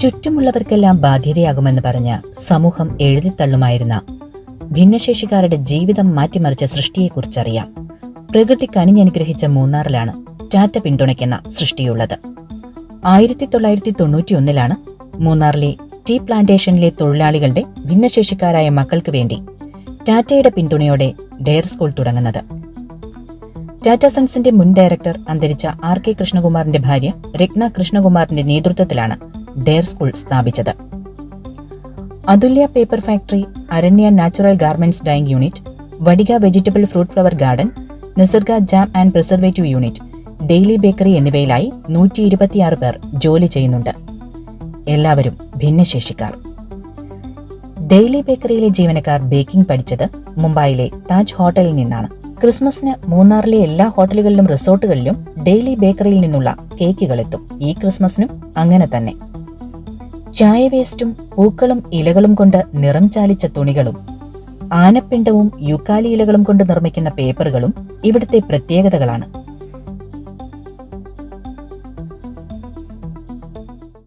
ചുറ്റുമുള്ളവർക്കെല്ലാം ബാധ്യതയാകുമെന്ന് പറഞ്ഞ് സമൂഹം എഴുതിത്തള്ളുമായിരുന്ന ഭിന്നശേഷിക്കാരുടെ ജീവിതം മാറ്റിമറിച്ച സൃഷ്ടിയെക്കുറിച്ചറിയാം. പ്രകൃതി കനിഞ്ഞനുഗ്രഹിച്ച മൂന്നാറിലാണ് ടാറ്റ പിന്തുണയ്ക്കുന്ന സൃഷ്ടിയുള്ളത്. ആയിരത്തി തൊള്ളായിരത്തി തൊണ്ണൂറ്റിയൊന്നിലാണ് മൂന്നാറിലെ ടീ പ്ലാന്റേഷനിലെ തൊഴിലാളികളുടെ ഭിന്നശേഷിക്കാരായ മക്കൾക്ക് വേണ്ടി ടാറ്റയുടെ പിന്തുണയോടെ ഡെയർ സ്കൂൾ തുടങ്ങുന്നത്. ടാറ്റ സൺസിന്റെ മുൻ ഡയറക്ടർ അന്തരിച്ച ആർ കെ കൃഷ്ണകുമാറിന്റെ ഭാര്യ രത്ന കൃഷ്ണകുമാറിന്റെ നേതൃത്വത്തിലാണ് ഡെയർ സ്കൂൾ സ്ഥാപിച്ചത്. Athulya paper factory Aranya natural garments dyeing unit Vadika vegetable fruit flower garden Nisarga jam and preservative unit daily bakery എന്നിവയിലായി നൂറ്റി ഇരുപത്തിയാറ് പേർ ജോലി ചെയ്യുന്നുണ്ട്. എല്ലാവരും ഭിന്നശേഷിക്കാർ. ഡെയിലി ബേക്കറിയിലെ ജീവനക്കാർ ബേക്കിംഗ് പഠിച്ചത് മുംബൈയിലെ താജ് ഹോട്ടലിൽ നിന്നാണ്. ക്രിസ്മസിന് മൂന്നാറിലെ എല്ലാ ഹോട്ടലുകളിലും റിസോർട്ടുകളിലും ഡെയിലി ബേക്കറിയിൽ നിന്നുള്ള കേക്കുകൾ എത്തും. ഈ ക്രിസ്മസിനും അങ്ങനെ തന്നെ. ചായ വേസ്റ്റും പൂക്കളും ഇലകളും കൊണ്ട് നിറം ചാലിച്ച തുണികളും ആനപ്പിണ്ടവും യുക്കാലി ഇലകളും കൊണ്ട് നിർമ്മിക്കുന്ന പേപ്പറുകളും ഇവിടുത്തെ പ്രത്യേകതകളാണ്.